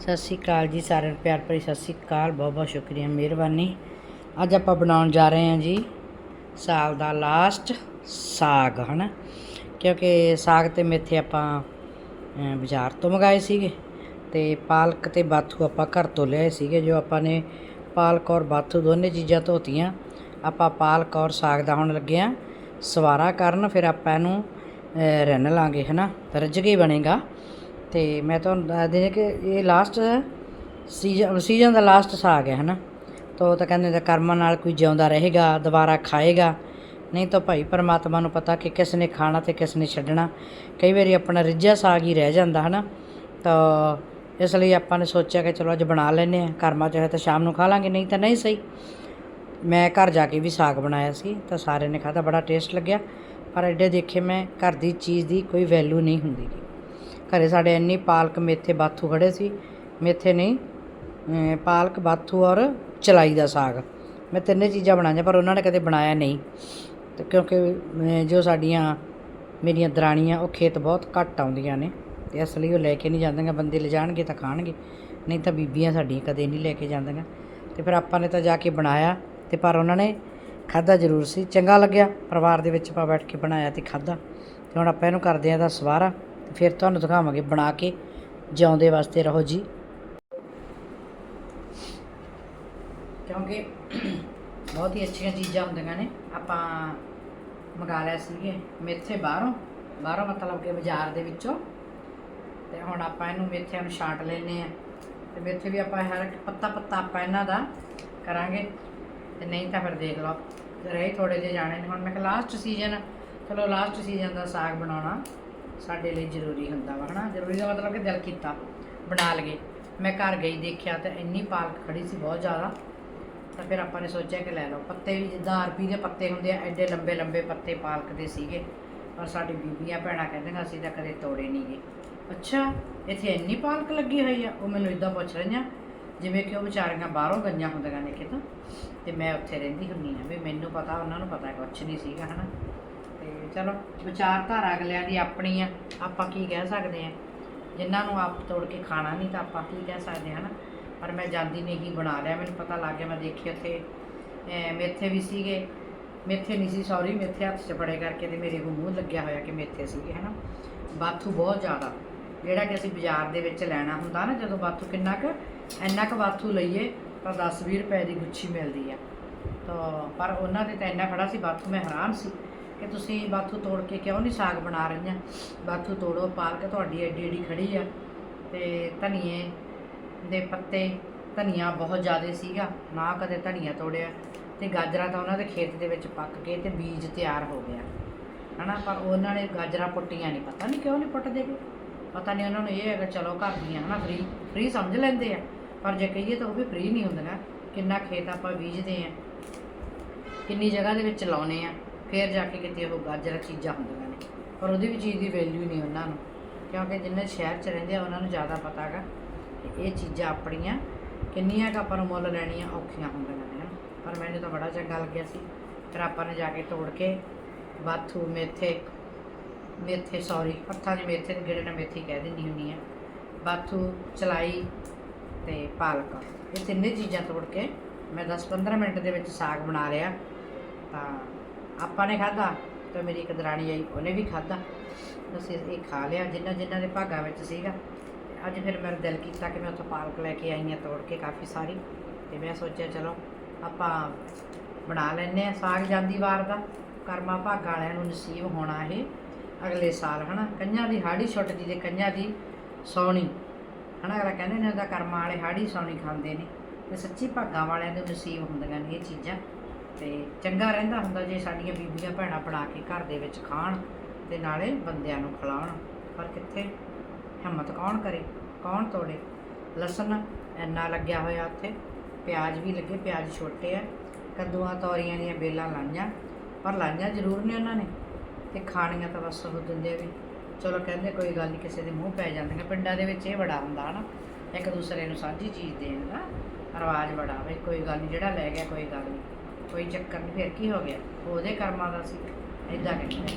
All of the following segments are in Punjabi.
ਸਤਿ ਸ਼੍ਰੀ ਅਕਾਲ ਜੀ ਸਾਰਿਆਂ ਨੂੰ ਪਿਆਰ ਭਰੀ ਸਤਿ ਸ਼੍ਰੀ ਅਕਾਲ ਬਹੁਤ ਬਹੁਤ ਸ਼ੁਕਰੀਆ ਮਿਹਰਬਾਨੀ। ਅੱਜ ਆਪਾਂ ਬਣਾਉਣ ਜਾ ਰਹੇ ਹਾਂ ਜੀ ਸਾਲ ਦਾ ਲਾਸਟ ਸਾਗ ਹਨਾ? ਕਿਉਂਕਿ ਸਾਗ ਤੇ ਮੇਥੇ ਆਪਾਂ ਬਾਜ਼ਾਰ ਤੋਂ ਮੰਗਾਏ ਸੀਗੇ ਤੇ ਪਾਲਕ ਤੇ ਬਾਥੂ ਆਪਾਂ ਘਰ ਤੋਂ ਲਿਆਏ ਸੀਗੇ ਜੋ ਆਪਾਂ ਨੇ ਪਾਲਕ ਔਰ ਬਾਥੂ ਦੋਨੇ ਚੀਜ਼ਾਂ ਧੋਤੀਆਂ। ਆਪਾਂ ਪਾਲਕ ਔਰ ਸਾਗ ਦਾ ਹੁਣ ਲੱਗੇ ਆ ਸਵਾਰਾ ਕਰਨ ਫਿਰ ਆਪਾਂ ਇਹਨੂੰ ਅ, ਰਿੰਨ ਲਾਂਗੇ ਹਨਾ? ਰੱਜ ਕੇ ਬਣੇਗਾ। ਤੇ ਮੈਂ ਤੁਹਾਨੂੰ ਦੱਸ ਦਿਆਂ ਕਿ ਇਹ ਲਾਸਟ ਸੀਜ਼ਨ ਸੀਜ਼ਨ ਦਾ ਲਾਸਟ ਸਾਗ ਹੈ, ਹਨਾ? ਤੋ ਤਾਂ ਕਹਿੰਦੇ ਤਾਂ ਕਰਮਾਂ ਨਾਲ ਕੋਈ ਜਿਉਂਦਾ ਰਹੇਗਾ, ਦੁਬਾਰਾ ਖਾਏਗਾ। ਨਹੀਂ ਤਾਂ ਭਾਈ ਪਰਮਾਤਮਾ ਨੂੰ ਪਤਾ ਕਿ ਕਿਸ ਨੇ ਖਾਣਾ ਤੇ ਕਿਸ ਨੇ ਛੱਡਣਾ। ਕਈ ਵਾਰੀ ਆਪਣਾ ਰਿੱਝਾ ਸਾਗ ਹੀ ਰਹਿ ਜਾਂਦਾ, ਹਨਾ? ਤਾਂ ਇਸ ਲਈ ਆਪਾਂ ਨੇ ਸੋਚਿਆ ਕਿ ਚਲੋ ਅੱਜ ਬਣਾ ਲੈਨੇ ਆ ਕਰਮਾਂ ਚਾਹੇ ਤਾਂ ਸ਼ਾਮ ਨੂੰ ਖਾ ਲਾਂਗੇ, ਨਹੀਂ ਤਾਂ ਨਹੀਂ ਸਹੀ। ਮੈਂ ਘਰ ਜਾ ਕੇ ਵੀ ਸਾਗ ਬਣਾਇਆ ਸੀ, ਤਾਂ ਸਾਰਿਆਂ ਨੇ ਖਾਧਾ, ਬੜਾ ਟੇਸਟ ਲੱਗਿਆ। ਪਰ ਐਡੇ ਦੇਖੇ ਮੈਂ ਘਰ ਦੀ ਚੀਜ਼ ਦੀ ਕੋਈ ਵੈਲਿਊ ਨਹੀਂ ਹੁੰਦੀ ਗੀ। ਘਰੇ ਸਾਡੇ ਇੰਨੀ ਪਾਲਕ ਮੇਥੇ ਬਾਥੂ ਖੜੇ ਸੀ, ਮੇਥੇ ਨਹੀਂ ਪਾਲਕ ਬਾਥੂ ਔਰ ਚਲਾਈ ਦਾ ਸਾਗ। ਮੈਂ ਤਿੰਨੇ ਚੀਜ਼ਾਂ ਬਣਾਈਆਂ, ਪਰ ਉਹਨਾਂ ਨੇ ਕਦੇ ਬਣਾਇਆ ਨਹੀਂ। ਤੇ ਕਿਉਂਕਿ ਜੋ ਸਾਡੀਆਂ, ਮੇਰੀਆਂ ਦਰਾਣੀਆਂ, ਉਹ ਖੇਤ ਬਹੁਤ ਘੱਟ ਆਉਂਦੀਆਂ ਨੇ, ਤੇ ਇਸ ਲਈ ਉਹ ਲੈ ਕੇ ਨਹੀਂ ਜਾਂਦੀਆਂ। ਬੰਦੇ ਲਿਜਾਣਗੇ ਤਾਂ ਖਾਣਗੇ, ਨਹੀਂ ਤਾਂ ਬੀਬੀਆਂ ਸਾਡੀਆਂ ਕਦੇ ਨਹੀਂ ਲੈ ਕੇ ਜਾਂਦੀਆਂ। ਤੇ ਫਿਰ ਆਪਾਂ ਨੇ ਤਾਂ ਜਾ ਕੇ ਬਣਾਇਆ, ਤੇ ਪਰ ਉਹਨਾਂ ਨੇ ਖਾਦਾ ਜ਼ਰੂਰ ਸੀ। ਚੰਗਾ ਲੱਗਿਆ, ਪਰਿਵਾਰ ਦੇ ਵਿੱਚ ਆਪਾਂ ਬੈਠ ਕੇ ਬਣਾਇਆ ਤੇ ਖਾਦਾ ਤੇ ਹੁਣ ਆਪਾਂ ਇਹਨੂੰ ਕਰਦੇ ਆਂ ਦਾ ਸਵਾਰਾ। ਫਿਰ ਤੁਹਾਨੂੰ ਦਿਖਾਵਾਂਗੇ ਬਣਾ ਕੇ। ਜਿਉਂਦੇ ਵਾਸਤੇ ਰਹੋ ਜੀ। ਕਿਉਂਕਿ ਬਹੁਤ ਹੀ ਅੱਛੀਆਂ ਚੀਜ਼ਾਂ ਹੁੰਦੀਆਂ ਨੇ। ਆਪਾਂ ਮੰਗਾ ਲਿਆ ਸੀਗੇ ਮੇਥੇ ਬਾਹਰੋਂ। ਬਾਹਰੋਂ ਮਤਲਬ ਕਿ ਬਾਜ਼ਾਰ ਦੇ ਵਿੱਚੋਂ। ਤੇ ਹੁਣ ਆਪਾਂ ਇਹਨੂੰ ਮੇਥਿਆਂ ਨੂੰ ਛਾਂਟ ਲੈਨੇ ਆ ਤੇ ਮੇਥੇ ਵੀ ਆਪਾਂ ਹਰ ਇੱਕ ਪੱਤਾ ਪੱਤਾ ਆਪਾਂ ਇਹਨਾਂ ਦਾ ਕਰਾਂਗੇ। ਤੇ ਨਹੀਂ ਤਾਂ ਫਿਰ ਦੇਖ ਲਓ। ਰਹੇ ਥੋੜੇ ਜਿਹੇ ਜਾਣੇ ਨੇ। ਹੁਣ ਮੈਂ ਕਿਹਾ ਲਾਸਟ ਸੀਜ਼ਨ ਚਲੋ ਲਾਸਟ ਸੀਜ਼ਨ ਦਾ ਸਾਗ ਬਣਾਉਣਾ। ਸਾਡੇ ਲਈ ਜ਼ਰੂਰੀ ਹੁੰਦਾ ਵਾ, ਹਨਾ? ਜ਼ਰੂਰੀ ਦਾ ਮਤਲਬ ਕਿ ਦਿਲ ਕੀਤਾ ਬਣਾ ਲਗੇ ਮੈਂ ਘਰ ਗਈ ਦੇਖਿਆ ਤਾਂ ਇੰਨੀ ਪਾਲਕ ਖੜੀ ਸੀ ਬਹੁਤ ਜ਼ਿਆਦਾ, ਤਾਂ ਫਿਰ ਆਪਾਂ ਨੇ ਸੋਚਿਆ ਕਿ ਲੈ ਲਓ, ਪੱਤੇ ਵੀ ਜਿੱਦਾਂ ਅਰਬੀ ਦੇ ਪੱਤੇ ਹੁੰਦੇ ਆ, ਐਡੇ ਲੰਬੇ ਲੰਬੇ ਪੱਤੇ ਪਾਲਕ ਦੇ ਸੀਗੇ। ਪਰ ਸਾਡੀ ਬੀਬੀਆਂ ਭੈਣਾਂ ਕਹਿੰਦੀਆਂ ਅਸੀਂ ਤਾਂ ਕਦੇ ਤੋੜੇ ਨਹੀਂਗੇ ਅੱਛਾ, ਇੱਥੇ ਇੰਨੀ ਪਾਲਕ ਲੱਗੀ ਹੋਈ ਆ? ਉਹ ਮੈਨੂੰ ਇਦਾਂ ਪੁੱਛ ਰਹੀਆਂ, ਜਿਵੇਂ ਕਿ ਉਹ ਵਿਚਾਰੀਆਂ ਬਾਹਰੋਂ ਗਈਆਂ ਹੁੰਦੀਆਂ ਨੇ ਕਿਤੇ ਤੇ ਮੈਂ ਉੱਥੇ ਰਹਿੰਦੀ ਹੁੰਨੀ ਆ। ਵੀ ਮੈਨੂੰ ਪਤਾ, ਉਹਨਾਂ ਨੂੰ ਪਤਾ ਕੁਛ ਨਹੀਂ ਸੀਗਾ, ਹਨਾ? ਤੇ ਚਲੋ, ਵਿਚਾਰਧਾਰਾ ਅਗਲਿਆਂ ਦੀ ਆਪਣੀ ਆ, ਆਪਾਂ ਕੀ ਕਹਿ ਸਕਦੇ ਆ ਜਿਨ੍ਹਾਂ ਨੂੰ ਆਪ ਤੋੜ ਕੇ ਖਾਣਾ ਨਹੀਂ ਤਾਂ ਆਪਾਂ ਕੀ ਕਹਿ ਸਕਦੇ ਹਨਾ ਪਰ ਮੈਂ ਜਾਂਦੀ ਨਹੀਂ ਬਣਾ ਲਿਆ, ਮੈਨੂੰ ਪਤਾ ਲੱਗ ਗਿਆ, ਮੈਂ ਦੇਖੀ ਉੱਥੇ ਮੇਥੇ ਵੀ ਸੀਗੇ। ਮੇਥੇ ਨਹੀਂ ਸੀ ਸੌਰੀ ਮੇਥੇ ਹੱਥ 'ਚ ਫੜੇ ਕਰਕੇ ਤੇ ਮੇਰੇ ਕੋ ਮੂੰਹ ਲੱਗਿਆ ਹੋਇਆ ਕਿ ਮੇਥੇ ਸੀਗੇ, ਹਨਾ। ਬਾਥੂ ਬਹੁਤ ਜ਼ਿਆਦਾ, ਜਿਹੜਾ ਕਿ ਅਸੀਂ ਬਾਜ਼ਾਰ ਦੇ ਵਿੱਚ ਲੈਣਾ ਹੁੰਦਾ ਨਾ, ਜਦੋਂ ਬਾਥੂ ਕਿੰਨਾ ਕੁ, ਇੰਨਾ ਕੁ ਬਾਥੂ ਲਈਏ ਤਾਂ 10-20 ਰੁਪਏ ਦੀ ਗੁੱਛੀ ਮਿਲਦੀ ਆ। ਤਾਂ, ਪਰ ਉਹਨਾਂ ਦੇ ਤਾਂ ਇੰਨਾ ਖੜਾ ਸੀ, ਬਾਥੂ ਮੈਂ ਹੈਰਾਨ ਸੀ। ਕਿ ਤੁਸੀਂ ਬਾਥੂ ਤੋੜ ਕੇ ਕਿਉਂ ਨਹੀਂ ਸਾਗ ਬਣਾ ਰਹੀਆਂ? ਬਾਥੂ ਤੋੜੋ ਪਾਲਕ ਤੁਹਾਡੀ ਐਡੀ ਐਡੀ ਖੜੀ ਆ। ਤੇ ਧਨੀਏ ਦੇ ਪੱਤੇ ਧਨੀਆ ਬਹੁਤ ਜ਼ਿਆਦਾ ਸੀਗਾ, ਨਾ ਕਦੇ ਧਨੀਆ ਤੋੜਿਆ। ਤੇ ਗਾਜਰਾਂ ਤਾਂ ਉਹਨਾਂ ਦੇ ਖੇਤ ਦੇ ਵਿੱਚ ਪੱਕ ਕੇ ਤੇ ਬੀਜ ਤਿਆਰ ਹੋ ਗਿਆ। ਹਨਾ, ਪਰ ਉਹਨਾਂ ਨੇ ਗਾਜਰਾਂ ਪੁੱਟੀਆਂ ਨਹੀਂ ਪਤਾ ਨਹੀਂ ਕਿਉਂ ਨਹੀਂ ਪੁੱਟਦੇ ਪਤਾ ਨਹੀਂ ਉਹਨਾਂ ਨੂੰ ਇਹ ਹੈਗਾ ਚਲੋ ਘਰ ਦੀਆਂ ਹਨਾ ਫ੍ਰੀ ਫ੍ਰੀ ਸਮਝ ਲੈਂਦੇ ਆ। ਪਰ ਜੇ ਕਹੀਏ ਤਾਂ ਉਹ ਵੀ ਫ੍ਰੀ ਨਹੀਂ ਹੁੰਦੀਆਂ ਕਿੰਨਾ ਖੇਤ ਆਪਾਂ ਬੀਜਦੇ ਆ। ਕਿੰਨੀ ਜਗ੍ਹਾ ਦੇ ਵਿੱਚ ਲਾਉਨੇ ਆ। ਫਿਰ ਜਾ ਕੇ ਕਿਤੇ ਉਹ ਗਾਜਰਾਂ ਚੀਜ਼ਾਂ ਹੁੰਦੀਆਂ ਨੇ। ਪਰ ਉਹਦੀ ਵੀ ਚੀਜ਼ ਦੀ ਵੈਲਿਊ ਨਹੀਂ ਉਹਨਾਂ ਨੂੰ। ਕਿਉਂਕਿ ਜਿੰਨੇ ਸ਼ਹਿਰ 'ਚ ਰਹਿੰਦੇ ਆ, ਉਹਨਾਂ ਨੂੰ ਜ਼ਿਆਦਾ ਪਤਾ ਹੈਗਾ ਕਿ ਇਹ ਚੀਜ਼ਾਂ ਆਪਣੀਆਂ ਕਿੰਨੀਆਂ ਕੁ ਆਪਾਂ ਨੂੰ ਮੁੱਲ ਲੈਣੀਆਂ ਔਖੀਆਂ ਹੁੰਦੀਆਂ ਨੇ, ਹਨਾ। ਪਰ ਮੈਨੂੰ ਤਾਂ ਬੜਾ ਚੰਗਾ ਲੱਗਿਆ ਸੀ। ਫਿਰ ਆਪਾਂ ਨੇ ਜਾ ਕੇ ਤੋੜ ਕੇ ਬਾਥੂ, ਮੇਥੇ ਮੇਥੇ ਸੌਰੀ ਹੱਥਾਂ 'ਚ ਮੇਥੇ ਦੇ ਗੇੜੇ ਨਾਲ ਮੇਥੀ ਕਹਿ ਦਿੰਦੀ ਹੁੰਦੀ ਆ। ਬਾਥੂ, ਚਲਾਈ ਤੇ ਪਾਲਕ। ਇਹ ਤਿੰਨੇ ਚੀਜ਼ਾਂ ਤੋੜ ਕੇ ਮੈਂ 10-15 ਮਿੰਟ ਦੇ ਵਿੱਚ ਸਾਗ ਬਣਾ ਲਿਆ। ਤਾਂ ਆਪਾਂ ਨੇ ਖਾਧਾ ਤੇ ਮੇਰੀ ਇੱਕ ਦਰਾਣੀ ਆਈ, ਉਹਨੇ ਵੀ ਖਾਧਾ। ਅਸੀਂ ਇਹ ਖਾ ਲਿਆ, ਜਿੰਨਾ ਜਿੰਨਾ ਦੇ ਭਾਗਾਂ ਵਿੱਚ ਸੀਗਾ। ਅੱਜ ਫਿਰ ਮੇਰਾ ਦਿਲ ਕੀਤਾ ਕਿ ਮੈਂ ਉੱਥੋਂ ਪਾਲਕ ਲੈ ਕੇ ਆਈ ਹਾਂ, ਤੋੜ ਕੇ ਕਾਫੀ ਸਾਰੀ। ਤੇ ਮੈਂ ਸੋਚਿਆ, ਚਲੋ, ਆਪਾਂ ਬਣਾ ਲੈਨੇ ਆ ਸਾਗ ਜਾਂਦੀ ਵਾਰ ਦਾ। ਕਰਮਾ ਭਾਗਾਂ ਵਾਲਿਆਂ ਨੂੰ ਨਸੀਬ ਹੋਣਾ ਇਹ ਅਗਲੇ ਸਾਲ, ਹਨਾ? ਕੰਨਿਆਂ ਦੀ ਹਾੜੀ ਛੁੱਟਦੀ ਤੇ ਕੰਨਿਆਂ ਦੀ ਸੌਣੀ। ਹਨਾ, ਅਗਲਾ ਕਹਿੰਦੇ ਨੇ ਉਹਦਾ ਕਰਮਾਂ ਵਾਲੇ ਹਾੜੀ ਸੌਣੀ ਖਾਂਦੇ ਨੇ। ਤੇ ਸੱਚੀ ਭਾਗਾਂ ਵਾਲਿਆਂ ਨੂੰ ਨਸੀਬ ਹੁੰਦੀਆਂ ਨੇ ਇਹ ਚੀਜ਼ਾਂ। ਤੇ ਚੰਗਾ ਰਹਿੰਦਾ ਹੁੰਦਾ ਜੇ ਸਾਡੀਆਂ ਬੀਬੀਆਂ ਭੈਣਾਂ ਬਣਾ ਕੇ ਘਰ ਦੇ ਵਿੱਚ ਖਾਣ ਤੇ ਨਾਲੇ ਬੰਦਿਆਂ ਨੂੰ ਖਿਲਾਉਣ। ਪਰ ਕਿੱਥੇ? ਹਿੰਮਤ ਕੌਣ ਕਰੇ? ਕੌਣ ਤੋੜੇ? ਲਸਣ ਇੰਨਾ ਲੱਗਿਆ ਹੋਇਆ ਉੱਥੇ। ਪਿਆਜ਼ ਵੀ ਲੱਗੇ, ਪਿਆਜ਼ ਛੋਟੇ ਆ। ਕੱਦੂਆਂ ਤੋਰੀਆਂ ਦੀਆਂ ਬੇਲਾਂ ਲਾਈਆਂ, ਪਰ ਲਾਈਆਂ ਜ਼ਰੂਰ ਨੇ ਉਹਨਾਂ ਨੇ ਤੇ ਖਾਣੀਆਂ ਤਾਂ ਬਸ ਉਹ ਦਿੰਦੇ ਵੀ। ਚਲੋ ਕਹਿੰਦੇ ਕੋਈ ਗੱਲ ਨਹੀਂ ਕਿਸੇ ਦੇ ਮੂੰਹ ਪੈ ਜਾਂਦੀਆਂ। ਪਿੰਡਾਂ ਦੇ ਵਿੱਚ ਇਹ ਬੜਾ ਹੁੰਦਾ ਹਨਾ ਇੱਕ ਦੂਸਰੇ ਨੂੰ ਸਾਂਝੀ ਚੀਜ਼ ਦੇਣ ਦਾ ਰਿਵਾਜ ਬੜਾ ਵੀ ਕੋਈ ਗੱਲ ਨਹੀਂ ਜਿਹੜਾ ਲੈ ਗਿਆ ਕੋਈ ਗੱਲ ਨਹੀਂ ਕੋਈ ਚੱਕਰ ਨਹੀਂ ਫਿਰ ਕੀ ਹੋ ਗਿਆ? ਉਹਦੇ ਕਰਮਾਂ ਦਾ ਸੀ ਇਦਾਂ ਕਹਿੰਦੇ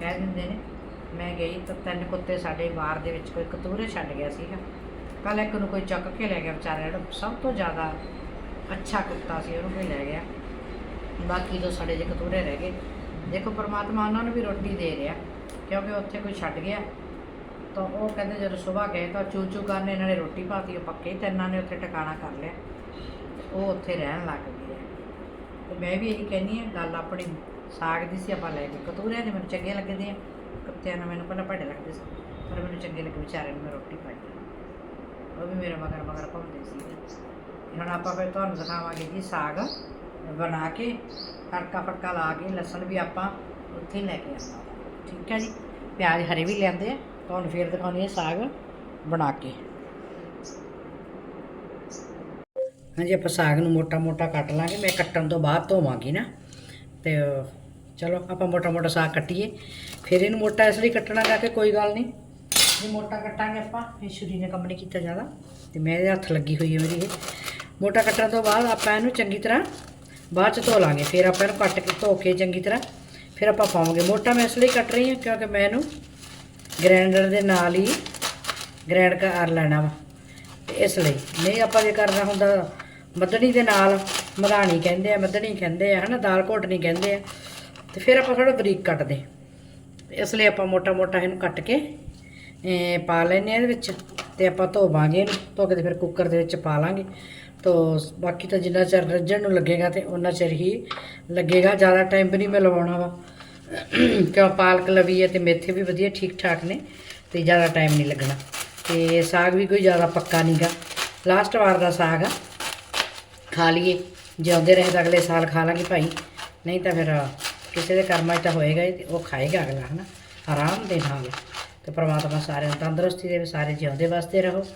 ਕਹਿ ਦਿੰਦੇ ਨੇ, ਮੈਂ ਗਈ ਤਾਂ ਤਿੰਨ ਕੁੱਤੇ ਸਾਡੇ ਬਾਰ ਦੇ ਵਿੱਚ ਕੋਈ ਕਤੂਰੇ ਛੱਡ ਗਿਆ ਸੀਗਾ। ਕੱਲ ਇੱਕ ਨੂੰ ਕੋਈ ਚੱਕ ਕੇ ਲੈ ਗਿਆ ਵਿਚਾਰਾ ਜਿਹੜਾ ਸਭ ਤੋਂ ਜ਼ਿਆਦਾ ਅੱਛਾ ਕੁੱਤਾ ਸੀ, ਉਹਨੂੰ ਕੋਈ ਲੈ ਗਿਆ। ਬਾਕੀ ਦੋ ਸਾਡੇ ਜਿਹੇ ਕਤੂਰੇ ਰਹਿ ਗਏ। ਦੇਖੋ, ਪਰਮਾਤਮਾ ਉਹਨਾਂ ਨੂੰ ਵੀ ਰੋਟੀ ਦੇ ਰਿਹਾ, ਕਿਉਂਕਿ ਉੱਥੇ ਕੋਈ ਛੱਡ ਗਿਆ। ਤਾਂ ਉਹ ਕਹਿੰਦੇ ਜਦੋਂ ਸਵੇਰ ਗਏ ਤਾਂ ਚੂ ਚੂ ਕਰਨ ਇਹਨਾਂ ਨੇ ਰੋਟੀ ਪਾਤੀ, ਉਹ ਪੱਕੇ ਤੇ ਇਹਨਾਂ ਨੇ ਉੱਥੇ ਟਿਕਾਣਾ ਕਰ ਲਿਆ। ਉਹ ਉੱਥੇ ਰਹਿਣ ਲੱਗ ਗਏ। ਤੇ ਮੈਂ ਵੀ ਇਹੀ ਕਹਿੰਦੀ ਆ ਗੱਲ ਆਪਣੀ ਸਾਗ ਦੀ ਸੀ ਆਪਾਂ ਲੈ ਕੇ। ਕਤੂਰਿਆਂ ਦੇ ਮੈਨੂੰ ਚੰਗੇ ਲੱਗਦੇ ਆ, ਕੁੱਤਿਆਂ ਨਾਲ ਮੈਨੂੰ ਪਹਿਲਾਂ ਭੜੇ ਲੱਗਦੇ ਸੀ, ਪਰ ਮੈਨੂੰ ਚੰਗੇ ਲੱਗੇ ਵਿਚਾਰੇ ਨੂੰ ਮੈਂ ਰੋਟੀ ਪਾਈ। ਉਹ ਵੀ ਮੇਰੇ ਮਗਰ ਮਗਰ ਘੁੰਮਦੇ ਸੀ। ਹੁਣ ਆਪਾਂ ਫਿਰ ਤੁਹਾਨੂੰ ਦਿਖਾਵਾਂਗੇ ਜੀ ਸਾਗ ਬਣਾ ਕੇ, ਤੜਕਾ ਫਟਕਾ ਲਾ ਕੇ, ਲਸਣ ਵੀ ਆਪਾਂ ਉੱਥੇ ਲੈ ਕੇ ਆਉਂਦਾ ਠੀਕ ਹੈ ਜੀ? ਪਿਆਜ਼ ਹਰੇ ਵੀ ਲਿਆਂਦੇ ਆ, ਤੁਹਾਨੂੰ ਫੇਰ ਦਿਖਾਉਣੀ ਹੈ ਸਾਗ ਬਣਾ ਕੇ। ਹਾਂਜੀ, ਆਪਾਂ ਸਾਗ ਨੂੰ ਮੋਟਾ ਮੋਟਾ ਕੱਟ ਲਾਂਗੇ। ਮੈਂ ਕੱਟਣ ਤੋਂ ਬਾਅਦ ਧੋਵਾਂਗੀ ਨਾ। ਤੇ, ਚਲੋ, ਆਪਾਂ ਮੋਟਾ ਮੋਟਾ ਸਾਗ ਕੱਟੀਏ। ਫਿਰ ਇਹਨੂੰ ਮੋਟਾ ਇਸ ਲਈ ਕੱਟਣਾ ਕਰਕੇ ਕੋਈ ਗੱਲ ਨਹੀਂ। ਜੇ ਮੋਟਾ ਕੱਟਾਂਗੇ ਆਪਾਂ, ਇਹ ਛੁਰੀ ਨੇ ਕੰਮ ਨਹੀਂ ਕੀਤਾ ਜ਼ਿਆਦਾ। ਤੇ ਇਹਦੇ ਹੱਥ ਲੱਗੀ ਹੋਈ ਹੈ ਮੇਰੀ ਇਹ। ਮੋਟਾ ਕੱਟਣ ਤੋਂ ਬਾਅਦ ਆਪਾਂ ਇਹਨੂੰ ਚੰਗੀ ਤਰ੍ਹਾਂ ਬਾਅਦ ਚ ਧੋ ਲਾਂਗੇ। ਫਿਰ ਆਪਾਂ ਇਹਨੂੰ ਕੱਟ ਕੇ ਧੋ ਕੇ ਚੰਗੀ ਤਰ੍ਹਾਂ ਫਿਰ ਆਪਾਂ ਪਾਵਾਂਗੇ। ਮੋਟਾ ਮੈਂ ਇਸ ਲਈ ਕੱਟ ਰਹੀ ਹਾਂ ਕਿਉਂਕਿ ਮੈਂ ਇਹਨੂੰ ਗ੍ਰਾਈਂਡਰ ਦੇ ਨਾਲ ਹੀ ਗ੍ਰਾਈਂਡ ਕਰ ਲੈਣਾ ਵਾ। ਇਸ ਲਈ ਨਹੀਂ ਆਪਾਂ ਜੇ ਕਰਨਾ ਹੁੰਦਾ ਮੱਧਣੀ ਦੇ ਨਾਲ ਮਧਾਣੀ ਕਹਿੰਦੇ ਆ, ਮੱਧਣੀ ਕਹਿੰਦੇ ਆ, ਹਨਾ, ਦਾਲ ਘੋਟਣੀ ਕਹਿੰਦੇ ਆ। ਤੇ ਫਿਰ ਆਪਾਂ ਥੋੜਾ ਬਰੀਕ ਕੱਟਦੇ। ਇਸ ਲਈ ਆਪਾਂ ਮੋਟਾ ਮੋਟਾ ਇਹਨੂੰ ਕੱਟ ਕੇ ਪਾ ਲੈਨੇ ਆ ਇਹਦੇ ਵਿੱਚ। ਤੇ ਆਪਾਂ ਧੋਵਾਂਗੇ ਇਹਨੂੰ। ਧੋ ਕੇ ਤੇ ਫਿਰ ਕੁੱਕਰ ਦੇ ਵਿੱਚ ਪਾ ਲਾਂਗੇ। ਤੋ, ਬਾਕੀ ਤਾਂ ਜਿੰਨਾ ਚਿਰ ਰੱਜਣ ਨੂੰ ਲੱਗੇਗਾ ਤੇ ਉਹਨਾਂ ਚਿਰ ਹੀ ਲੱਗੇਗਾ। ਜ਼ਿਆਦਾ ਟਾਈਮ ਵੀ ਨਹੀਂ ਮੈਂ ਲਵਾਉਣਾ ਵਾ। ਕਿਉਂ, ਪਾਲਕ ਲਵੀ ਹੈ ਤੇ ਮੇਥੇ ਵੀ ਵਧੀਆ ਠੀਕ ਠਾਕ ਨੇ। ਤੇ ਜ਼ਿਆਦਾ ਟਾਈਮ ਨਹੀਂ ਲੱਗਣਾ। ਤੇ ਸਾਗ ਵੀ ਕੋਈ ਜ਼ਿਆਦਾ ਪੱਕਾ ਨਹੀਂਗਾ ਲਾਸਟ ਵਾਰ ਦਾ ਸਾਗ ਆ। ਖਾ ਲਈਏ। ਜਿਉਂਦੇ ਰਹੇ ਤਾਂ ਅਗਲੇ ਸਾਲ ਖਾ ਲਾਂਗੇ ਭਾਈ। ਨਹੀਂ ਤਾਂ ਫਿਰ ਕਿਸੇ ਦੇ ਕਰਮਾਂ 'ਚ ਤਾਂ ਹੋਏਗਾ ਹੀ ਤੇ ਉਹ ਖਾਏਗਾ ਅਗਲਾ, ਹਨਾ। ਆਰਾਮ ਦੇ ਨਾਲ। ਤੇ ਪ੍ਰਮਾਤਮਾ ਸਾਰਿਆਂ ਨੂੰ ਤੰਦਰੁਸਤੀ ਦੇਵੇ, ਸਾਰੇ ਜਿਉਂਦੇ ਵਾਸਤੇ ਰਹੋ।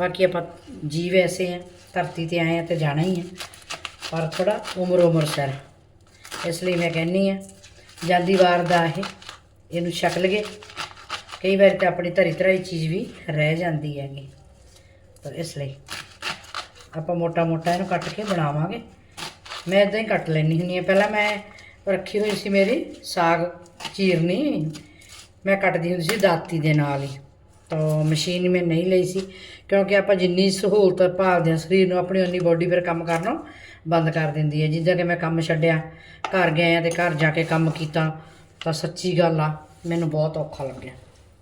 ਬਾਕੀ ਆਪਾਂ ਜੀਵ ਐਸੇ ਆ, ਧਰਤੀ ਤੇ ਆਏ ਆ ਤੇ ਜਾਣਾ ਹੀ ਹੈ ਪਰ ਥੋੜਾ ਉਮਰ ਉਮਰ ਸਰ। ਇਸ ਲਈ ਮੈਂ ਕਹਿੰਨੀ ਆ, ਜਾਂਦੀ ਵਾਰ ਦਾ ਇਹ, ਇਹਨੂੰ ਛਕ ਲਗੇ ਕਈ ਵਾਰ ਤਾਂ ਆਪਣੀ ਧਰੀ ਧਰਾਈ ਚੀਜ਼ ਵੀ ਰਹਿ ਜਾਂਦੀ ਹੈਗੀ। ਪਰ ਇਸ ਲਈ। ਆਪਾਂ ਮੋਟਾ ਮੋਟਾ ਇਹਨੂੰ ਕੱਟ ਕੇ ਬਣਾਵਾਂਗੇ। ਮੈਂ ਇਦਾਂ ਹੀ ਕੱਟ ਲੈਣੀ ਹੁੰਦੀ ਆ ਪਹਿਲਾਂ ਮੈਂ ਰੱਖੀ ਹੋਈ ਸੀ ਮੇਰੀ ਸਾਗ, ਚੀਰਨੀ। ਮੈਂ ਕੱਟਦੀ ਹੁੰਦੀ ਸੀ ਦਾਤੀ ਦੇ ਨਾਲ ਹੀ। ਤਾਂ ਮਸ਼ੀਨ ਮੈਂ ਨਹੀਂ ਲਈ ਸੀ। ਕਿਉਂਕਿ ਆਪਾਂ ਜਿੰਨੀ ਸਹੂਲਤ ਭਾਲਦੇ ਹਾਂ, ਸਰੀਰ ਨੂੰ ਆਪਣੀ ਉਨੀ ਬੋਡੀ ਫਿਰ ਕੰਮ ਕਰਨੋਂ ਬੰਦ ਕਰ ਦਿੰਦੀ ਹੈ। ਜਿੱਦਾਂ ਕਿ ਮੈਂ ਕੰਮ ਛੱਡਿਆ, ਘਰ ਗਏ ਆ ਤੇ ਘਰ ਜਾ ਕੇ ਕੰਮ ਕੀਤਾ, ਤਾਂ ਸੱਚੀ ਗੱਲ ਆ, ਮੈਨੂੰ ਬਹੁਤ ਔਖਾ ਲੱਗਿਆ।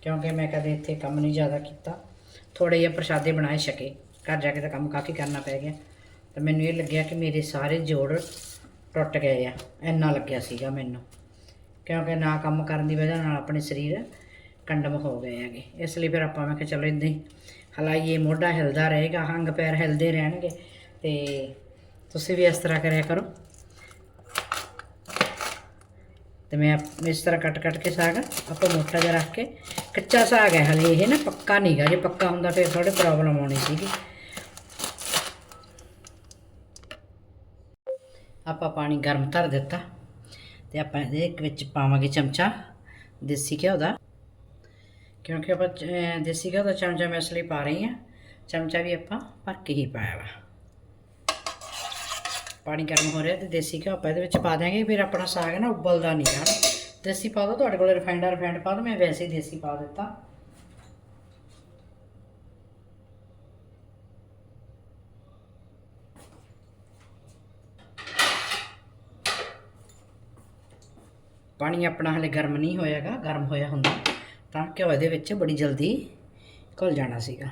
ਕਿਉਂਕਿ ਮੈਂ ਕਦੇ ਇੱਥੇ ਕੰਮ ਨਹੀਂ ਜ਼ਿਆਦਾ ਕੀਤਾ। ਥੋੜੇ ਜਿਹੇ ਪ੍ਰਸ਼ਾਦੇ ਬਣਾਏ ਛਕੇ। ਘਰ ਜਾ ਕੇ ਤਾਂ ਕੰਮ ਕਾਫੀ ਕਰਨਾ ਪੈ ਗਿਆ। ਤਾਂ ਮੈਨੂੰ ਇਹ ਲੱਗਿਆ ਕਿ ਮੇਰੇ ਸਾਰੇ ਜੋੜ ਟੁੱਟ ਗਏ ਆ। ਇੰਨਾ ਲੱਗਿਆ ਸੀਗਾ ਮੈਨੂੰ। ਕਿਉਂਕਿ ਨਾ ਕੰਮ ਕਰਨ ਦੀ ਵਜ੍ਹਾ ਨਾਲ ਆਪਣੇ ਸਰੀਰ ਕੰਡਮ ਹੋ ਗਏ ਹੈਗੇ। ਇਸ ਲਈ ਫਿਰ ਆਪਾਂ ਮੈਂ ਕਿਹਾ ਚਲੋ ਇਦਾਂ ਹੀ। ਹਲਾਈਏ ਮੋਢਾ ਹਿਲਦਾ ਰਹੇਗਾ, ਹੰਗ ਪੈਰ ਹਿਲਦੇ ਰਹਿਣਗੇ। ਤੇ ਤੁਸੀਂ ਵੀ ਇਸ ਤਰ੍ਹਾਂ ਕਰਿਆ ਕਰੋ। ਤੇ ਮੈਂ ਇਸ ਤਰ੍ਹਾਂ ਕੱਟ ਕੱਟ ਕੇ ਸਾਗ ਆਪਾਂ ਮੋਟਾ ਜਿਹਾ ਰੱਖ ਕੇ ਕੱਚਾ ਸਾਗ ਹੈ ਹਲੇ ਇਹ ਨਾ, ਪੱਕਾ ਨਹੀਂਗਾ ਜੇ ਪੱਕਾ ਹੁੰਦਾ ਫਿਰ ਥੋੜੇ ਪ੍ਰੋਬਲਮ ਆਉਣੀ ਸੀਗੀ। ਆਪਾਂ ਪਾਣੀ ਗਰਮ ਧਰ ਦਿੱਤਾ ਤੇ ਆਪਾਂ ਇਹਦੇ ਵਿੱਚ ਪਾਵਾਂਗੇ ਚਮਚਾ, ਦੇਸੀ ਘਿਓ ਦਾ। ਕਿਉਂਕਿ ਆਪਾਂ ਦੇਸੀ ਘਿਓ ਦਾ ਚਮਚਾ ਮੈਂ ਇਸ ਲਈ ਪਾ ਰਹੀ ਹਾਂ। ਚਮਚਾ ਵੀ ਆਪਾਂ ਭਰ ਕੇ ਹੀ ਪਾਇਆ ਵਾ। ਪਾਣੀ ਗਰਮ ਹੋ ਰਿਹਾ ਤੇ ਦੇਸੀ ਘਿਓ ਆਪਾਂ ਇਹਦੇ ਵਿੱਚ ਪਾ ਦਿਆਂਗੇ। ਫਿਰ ਆਪਣਾ ਸਾਗ ਨਾ ਉਬਲਦਾ ਨਹੀਂ ਗਾ ਦੇਸੀ ਪਾ ਦੋ, ਤੁਹਾਡੇ ਕੋਲ ਰਿਫਾਈਂਡ ਰਿਫਾਈਂਡ ਪਾ ਦੋ। ਮੈਂ ਵੈਸੇ ਹੀ ਦੇਸੀ ਪਾ ਦਿੱਤਾ। ਪਾਣੀ ਆਪਣਾ ਹਲੇ ਗਰਮ ਨਹੀਂ ਹੋਇਆਗਾ, ਗਰਮ ਹੋਇਆ ਹੁੰਦਾ, ਤਾਂ ਘਿਓ ਇਹਦੇ ਵਿੱਚ ਬੜੀ ਜਲਦੀ ਘੁਲ ਜਾਣਾ ਸੀਗਾ।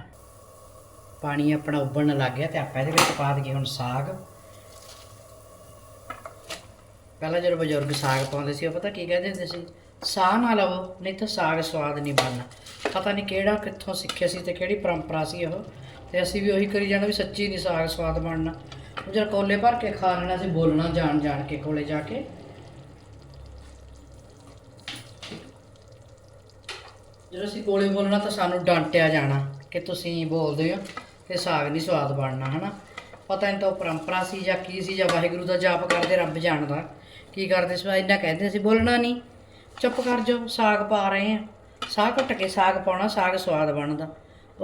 ਪਾਣੀ ਆਪਣਾ ਉਬਲਣ ਲੱਗ ਗਿਆ ਤੇ ਆਪਾਂ ਇਹਦੇ ਵਿੱਚ ਪਾ ਦਈਏ ਹੁਣ ਸਾਗ। ਪਹਿਲਾਂ ਜਦੋਂ ਬਜ਼ੁਰਗ ਸਾਗ ਪਾਉਂਦੇ ਸੀ, ਉਹ ਪਤਾ ਕੀ ਕਹਿੰਦੇ ਹੁੰਦੇ ਸੀ? ਸਾਹ ਨਾ ਲਵੋ, ਨਹੀਂ ਤਾਂ ਸਾਗ ਸਵਾਦ ਨਹੀਂ ਬਣਨਾ। ਪਤਾ ਨਹੀਂ ਕਿਹੜਾ ਕਿੱਥੋਂ ਸਿੱਖਿਆ ਸੀ ਤੇ ਕਿਹੜੀ ਪਰੰਪਰਾ ਸੀ ਉਹ। ਤੇ ਅਸੀਂ ਵੀ ਉਹੀ ਕਰੀ ਜਾਣਾ ਵੀ ਸੱਚੀ ਨਹੀਂ ਸਾਗ ਸਵਾਦ ਬਣਨਾ। ਉਹ ਜਦ ਕੋਲੇ ਭਰ ਕੇ ਖਾ ਲੈਣਾ ਸੀ ਬੋਲਣਾ ਜਾਣ ਜਾਣ ਕੇ ਕੋਲੇ ਜਾ ਕੇ ਜਦੋਂ ਅਸੀਂ ਕੋਲੇ ਬੋਲਣਾ ਤਾਂ ਸਾਨੂੰ ਡਾਂਟਿਆ ਜਾਣਾ ਕਿ ਤੁਸੀਂ ਬੋਲਦੇ ਹੋ ਕਿ ਸਾਗ ਨਹੀਂ ਸਵਾਦ ਬਣਨਾ, ਹਨਾ? ਪਤਾ ਨਹੀਂ ਤਾਂ ਉਹ ਪਰੰਪਰਾ ਸੀ ਜਾਂ ਕੀ ਸੀ ਜਾਂ ਵਾਹਿਗੁਰੂ ਦਾ ਜਾਪ ਕਰਦੇ ਰੱਬ ਜਾਣਦਾ। ਕੀ ਕਰਦੇ ਸੀ? ਇੰਨਾ ਕਹਿੰਦੇ ਸੀ, ਬੋਲਣਾ ਨਹੀਂ। ਚੁੱਪ ਕਰ ਜਾਓ, ਸਾਗ ਪਾ ਰਹੇ ਆ ਸਾਗ ਘੁੱਟ ਕੇ ਸਾਗ ਪਾਉਣਾ, ਸਾਗ ਸਵਾਦ ਬਣਦਾ।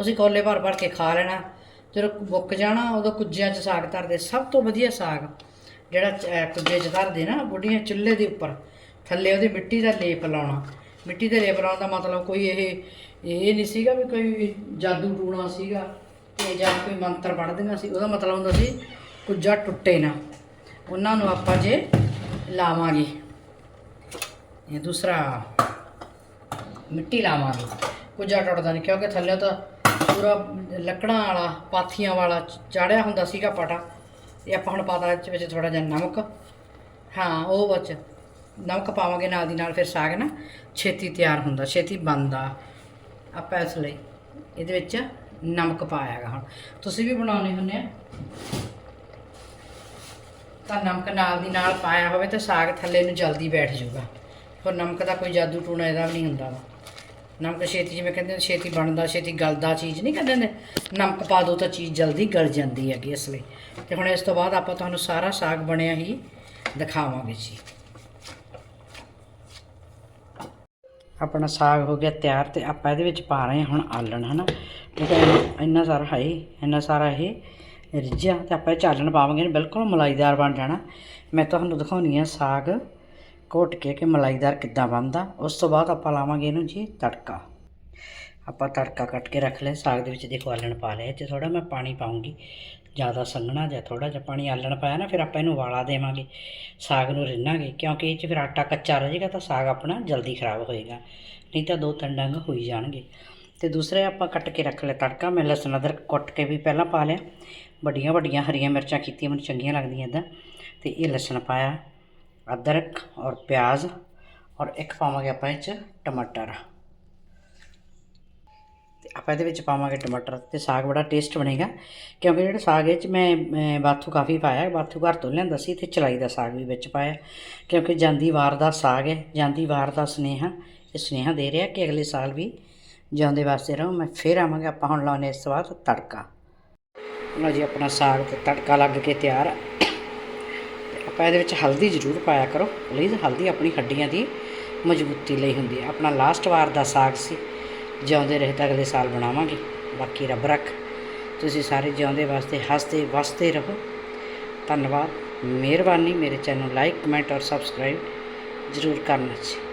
ਅਸੀਂ ਕੋਲੇ ਭਰ ਭਰ ਕੇ ਖਾ ਲੈਣਾ। ਜਦੋਂ ਮੁੱਕ ਜਾਣਾ, ਉਦੋਂ ਕੁੱਜਿਆਂ 'ਚ ਸਾਗ ਧਰਦੇ। ਸਭ ਤੋਂ ਵਧੀਆ ਸਾਗ ਜਿਹੜਾ ਚ- ਕੁੱਜੇ 'ਚ ਧਰਦੇ ਨਾ, ਬੁੱਢੀਆਂ ਚੁੱਲ੍ਹੇ ਦੇ ਉੱਪਰ, ਥੱਲੇ ਉਹਦੀ ਮਿੱਟੀ ਦਾ ਲੇਪ ਲਾਉਣਾ। ਮਿੱਟੀ ਦੇ ਲੇਪ ਲਾਉਣ ਦਾ ਮਤਲਬ ਕੋਈ ਇਹ ਇਹ ਨਹੀਂ ਸੀਗਾ ਵੀ ਕੋਈ ਜਾਦੂ ਟੂਣਾ ਸੀਗਾ ਤੇ ਜਾਂ ਕੋਈ ਮੰਤਰ ਪੜ੍ਹਦੀਆਂ ਸੀ, ਉਹਦਾ ਮਤਲਬ ਹੁੰਦਾ ਸੀ ਕੁੱਜਾ ਟੁੱਟੇ ਨਾ। ਉਹਨਾਂ ਨੂੰ ਆਪਾਂ ਜੇ ਲਾਵਾਂਗੇ। ਇਹ ਦੂਸਰਾ, ਮਿੱਟੀ ਲਾਵਾਂਗੇ। ਕੁੱਜਾ ਟੁੱਟਦਾ ਨਹੀਂ ਕਿਉਂਕਿ ਥੱਲੇ ਤਾਂ ਪੂਰਾ ਲੱਕੜਾਂ ਵਾਲਾ, ਪਾਥੀਆਂ ਵਾਲਾ ਚਾੜਿਆ ਹੁੰਦਾ ਸੀਗਾ ਪਟਾ। ਇਹ ਆਪਾਂ ਹੁਣ ਪਾਤਾ ਇਹਦੇ ਵਿੱਚ ਥੋੜਾ ਜਿਹਾ ਨਮਕ, ਹਾਂ, ਉਹ ਵਿੱਚ। ਨਮਕ ਪਾਵਾਂਗੇ ਨਾਲ ਦੀ ਨਾਲ ਫਿਰ ਸਾਗ ਨਾ ਛੇਤੀ ਤਿਆਰ ਹੁੰਦਾ, ਛੇਤੀ ਬਣਦਾ। ਆਪਾਂ ਇਸ ਲਈ ਇਹਦੇ ਵਿੱਚ ਨਮਕ ਪਾਇਆਗਾ ਹੁਣ। ਤੁਸੀਂ ਵੀ ਬਣਾਉਣੇ ਹੁੰਦੇ ਆ। ਤਾਂ ਨਮਕ ਨਾਲ ਦੀ ਨਾਲ ਪਾਇਆ ਹੋਵੇ ਤਾਂ ਸਾਗ ਥੱਲੇ ਨੂੰ ਜਲਦੀ ਬੈਠ ਜਾਊਗਾ। ਹੋਰ ਨਮਕ ਦਾ ਕੋਈ ਜਾਦੂ ਟੂਣਾ ਇਹਦਾ ਵੀ ਨਹੀਂ ਹੁੰਦਾ ਵਾ। ਨਮਕ ਛੇਤੀ ਜਿਵੇਂ ਕਹਿੰਦੇ ਛੇਤੀ ਬਣਦਾ, ਛੇਤੀ ਗਲਦਾ ਚੀਜ਼ ਨਹੀਂ ਕਹਿੰਦੇ ਨੇ। ਨਮਕ ਪਾ ਦੋ ਤਾਂ ਚੀਜ਼ ਜਲਦੀ ਗਲ ਜਾਂਦੀ ਹੈਗੀ ਇਸ ਲਈ। ਤੇ ਹੁਣ ਇਸ ਤੋਂ ਬਾਅਦ ਆਪਾਂ ਤੁਹਾਨੂੰ ਸਾਰਾ ਸਾਗ ਬਣਿਆ ਹੀ ਦਿਖਾਵਾਂਗੇ ਜੀ। ਆਪਣਾ ਸਾਗ ਹੋ ਗਿਆ ਤਿਆਰ ਤੇ ਆਪਾਂ ਇਹਦੇ ਵਿੱਚ ਪਾ ਰਹੇ ਹਾਂ ਹੁਣ ਆਲਣ, ਹਨਾ? ਠੀਕ ਹੈ ਇੰਨਾ ਸਾਰਾ ਹੈ ਇੰਨਾ ਸਾਰਾ ਇਹ ਰਿੱਝਿਆ ਤੇ ਆਪਾਂ ਇਹ 'ਚ ਪਾਵਾਂਗੇ ਬਿਲਕੁਲ ਮਲਾਈਦਾਰ ਬਣ ਜਾਣਾ। ਮੈਂ ਤੁਹਾਨੂੰ ਦਿਖਾਉਣੀ ਆ ਸਾਗ ਘੋਟ ਕੇ ਕਿ ਮਲਾਈਦਾਰ ਕਿੱਦਾਂ ਬਣਦਾ, ਉਸ ਤੋਂ ਬਾਅਦ ਆਪਾਂ ਲਾਵਾਂਗੇ ਇਹਨੂੰ ਜੀ ਤੜਕਾ। ਆਪਾਂ ਤੜਕਾ ਕੱਟ ਕੇ ਰੱਖ ਲਿਆ, ਸਾਗ ਦੇ ਵਿੱਚ ਦੇਖੋ ਆਲਣ ਪਾ ਲਿਆ ਇਹ 'ਚ ਥੋੜਾ ਮੈਂ ਪਾਣੀ ਪਾਉਂਗੀ ਜ਼ਿਆਦਾ ਸੰਘਣਾ ਜਾਂ ਥੋੜਾ ਜਿਹਾ ਪਾਣੀ ਆਲਣ ਪਾਇਆ ਨਾ, ਫਿਰ ਆਪਾਂ ਇਹਨੂੰ ਵਾਲਾ ਦੇਵਾਂਗੇ, ਸਾਗ ਨੂੰ ਰਿੰਨਾਂਗੇ, ਕਿਉਂਕਿ ਇਹ 'ਚ ਫਿਰ ਆਟਾ ਕੱਚਾ ਰਹਿ ਜਾਏਗਾ ਤਾਂ ਸਾਗ ਆਪਣਾ ਜਲਦੀ ਖਰਾਬ ਹੋਏਗਾ, ਨਹੀਂ ਤਾਂ ਦੋ ਤਿੰਨ ਡੰਗ ਹੋਈ ਜਾਣਗੇ। ਤੇ ਦੂਸਰੇ ਆਪਾਂ ਕੱਟ ਕੇ ਰੱਖ ਲਿਆ ਤੜਕਾ, ਮੈਂ ਲਸਣ ਅਦਰਕ ਕੁੱਟ ਕੇ ਵੀ ਪਹਿਲਾਂ ਪਾ ਲਿਆ, ਵੱਡੀਆਂ ਵੱਡੀਆਂ ਹਰੀਆਂ ਮਿਰਚਾਂ ਕੀਤੀਆਂ, ਮੈਨੂੰ ਚੰਗੀਆਂ ਲੱਗਦੀਆਂ ਇਦਾਂ ਤੇ ਇਹ ਲਸਣ ਪਾਇਆ, ਅਦਰਕ ਔਰ ਪਿਆਜ਼, ਔਰ ਇੱਕ ਪਾਵਾਂਗੇ ਆਪਾਂ ਇਹ 'ਚ ਟਮਾਟਰ। ਆਪਾਂ ਇਹਦੇ ਵਿੱਚ ਪਾਵਾਂਗੇ ਟਮਾਟਰ ਤੇ ਸਾਗ ਬੜਾ ਟੇਸਟ ਬਣੇਗਾ, ਕਿਉਂਕਿ ਜਿਹੜਾ ਸਾਗ ਇਹ 'ਚ ਮੈਂ ਬਾਥੂ ਕਾਫੀ ਪਾਇਆ, ਬਾਥੂ ਘਰ ਤੋਂ ਲਿਆਂਦਾ ਸੀ ਤੇ ਚਲਾਈ ਦਾ ਸਾਗ ਵੀ ਵਿੱਚ ਪਾਇਆ, ਕਿਉਂਕਿ ਜਾਂਦੀ ਵਾਰ ਦਾ ਸਾਗ ਹੈ, ਜਾਂਦੀ ਵਾਰ ਦਾ ਸਨੇਹਾ, ਇਹ ਸਨੇਹਾ ਦੇ ਰਿਹਾ ਕਿ ਅਗਲੇ ਸਾਲ ਵੀ ਜਾਂਦੇ ਵਾਸਤੇ ਰਹੋ, ਮੈਂ ਫੇਰ ਆਵਾਂਗਾ, ਆਪਾਂ ਹੁਣ ਲਾਉਣੇ ਇਸ ਤੋਂ ਬਾਅਦ ਤੜਕਾ। ਲਓ ਜੀ, ਆਪਣਾ ਸਾਗ ਤੇ ਤੜਕਾ ਲੱਗ ਕੇ ਤਿਆਰ ਹੈ ਆਪਾਂ ਇਹਦੇ ਵਿੱਚ ਹਲਦੀ ਜ਼ਰੂਰ ਪਾਇਆ ਕਰੋ ਪਲੀਜ਼ ਹਲਦੀ ਆਪਣੀ ਹੱਡੀਆਂ ਦੀ ਮਜ਼ਬੂਤੀ ਲਈ ਹੁੰਦੀ ਹੈ ਆਪਣਾ ਲਾਸਟ ਵਾਰ ਦਾ ਸਾਗ ਸੀ। ਜਿਉਂਦੇ ਰਹੇ ਤਾਂ ਅਗਲੇ ਸਾਲ ਬਣਾਵਾਂਗੇ। ਬਾਕੀ ਰੱਬ ਰੱਖ, ਤੁਸੀਂ ਸਾਰੇ ਜਿਉਂਦੇ ਵਾਸਤੇ, ਹੱਸਦੇ ਵਸਦੇ ਰਹੋ। ਧੰਨਵਾਦ, ਮਿਹਰਬਾਨੀ। ਮੇਰੇ ਚੈਨਲ ਲਾਈਕ, ਕਮੈਂਟ ਔਰ ਸਬਸਕ੍ਰਾਈਬ ਜ਼ਰੂਰ ਕਰਨਾ ਜੀ।